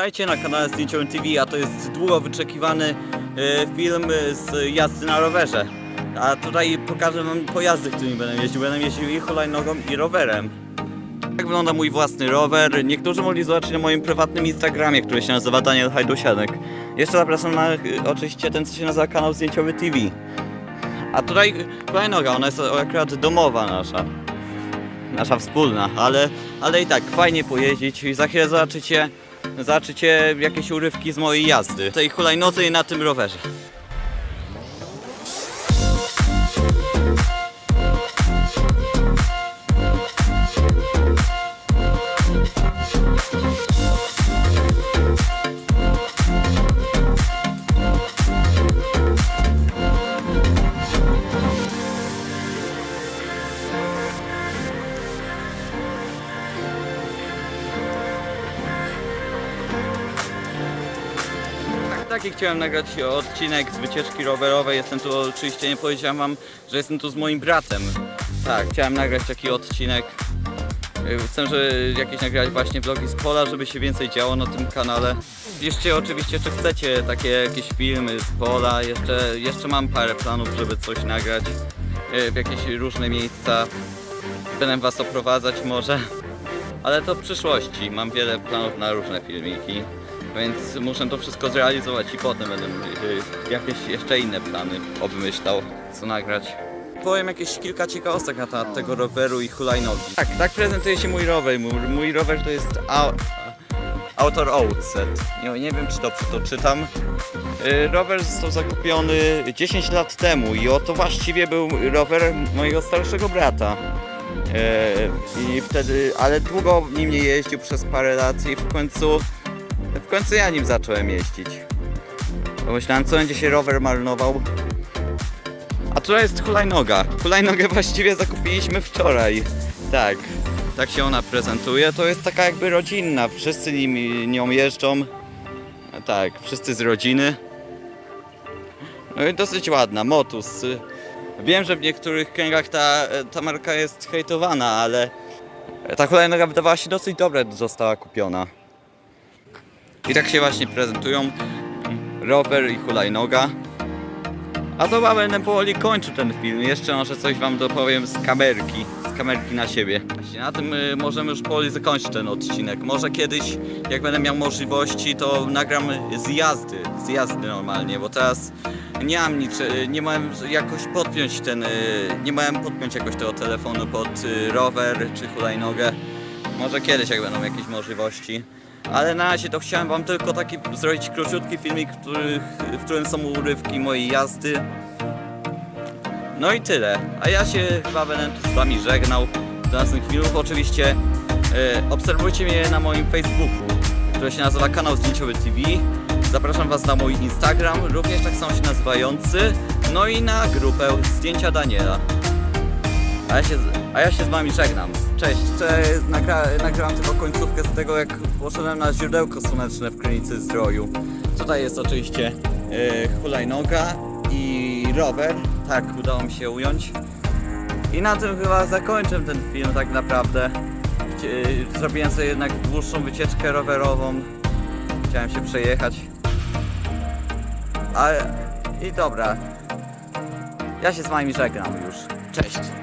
Witajcie na kanale Zdjęciowym TV, a to jest długo wyczekiwany e, film z jazdy na rowerze. A tutaj pokażę wam pojazdy, którymi będę jeździł. Będę jeździł i hulajnogą i rowerem. Tak wygląda mój własny rower. Niektórzy mogli zobaczyć na moim prywatnym Instagramie, który się nazywa Daniel Hajdusianek. Jeszcze zapraszam na e, oczywiście ten, co się nazywa kanał Zdjęciowy TV. A tutaj hulajnoga, ona jest akurat domowa nasza nasza wspólna, ale, ale i tak fajnie pojeździć i za chwilę zobaczycie, zobaczycie jakieś urywki z mojej jazdy. Tej hulajnodze i na tym rowerze. Taki chciałem nagrać odcinek z wycieczki rowerowej. Jestem tu, oczywiście nie powiedziałem wam, że jestem tu z moim bratem. Tak, chciałem nagrać taki odcinek. Yy, Chcę, że jakieś nagrać właśnie vlogi z pola, żeby się więcej działo na tym kanale. Piszcie oczywiście, czy chcecie takie jakieś filmy z pola. Jeszcze, jeszcze mam parę planów, żeby coś nagrać yy, w jakieś różne miejsca. Będę was oprowadzać może. Ale to w przyszłości. Mam wiele planów na różne filmiki. Więc muszę to wszystko zrealizować i potem będę y, jakieś jeszcze inne plany obmyślał, co nagrać. Powiem jakieś kilka ciekawostek na temat tego roweru i hulajnogi. Tak, tak prezentuje się mój rower. Mój, mój rower to jest au, Autor Outset. Nie, nie wiem, czy dobrze to czytam. Y, Rower został zakupiony 10 lat temu i oto właściwie był rower mojego starszego brata. E, I wtedy, ale długo nim nie jeździł przez parę lat i w końcu, w końcu ja nim zacząłem jeździć. Pomyślałem, co będzie się rower marnował. A tutaj jest hulajnoga. Hulajnogę właściwie zakupiliśmy wczoraj. Tak, tak się ona prezentuje. To jest taka jakby rodzinna. Wszyscy nim, nią jeżdżą. Tak, wszyscy z rodziny. No i dosyć ładna, Motus. Wiem, że w niektórych kręgach ta, ta marka jest hejtowana, ale ta hulajnoga wydawała się dosyć dobra, została kupiona. I tak się właśnie prezentują rower i hulajnoga. A to będę powoli kończył ten film. Jeszcze może coś wam dopowiem z kamerki. Z kamerki na siebie. Właśnie na tym y, możemy już powoli zakończyć ten odcinek. Może kiedyś, jak będę miał możliwości, to nagram z jazdy. Z jazdy normalnie, bo teraz nie mam nic, nie miałem jakoś podpiąć ten, y, nie miałem podpiąć jakoś tego telefonu pod y, rower czy hulajnogę. Może kiedyś, jak będą jakieś możliwości. Ale na razie to chciałem wam tylko taki zrobić króciutki filmik, w, których, w którym są urywki mojej jazdy. No i tyle. A ja się chyba będę tu z wami żegnał. Do następnych filmów oczywiście e, obserwujcie mnie na moim Facebooku, który się nazywa kanał Zdjęciowy TV. Zapraszam was na mój Instagram, również tak samo się nazywający. No i na grupę Zdjęcia Daniela. A ja się, a ja się z wami żegnam. Cześć, cześć. Nagra, nagrałam tylko końcówkę z tego, jak poszedłem na źródełko słoneczne w Krynicy Zdroju. Tutaj jest oczywiście e, hulajnoga i rower. Tak, udało mi się ująć. I na tym chyba zakończę ten film tak naprawdę. Chcie- Zrobiłem sobie jednak dłuższą wycieczkę rowerową. Chciałem się przejechać. Ale... I dobra. Ja się z wami żegnam już. Cześć.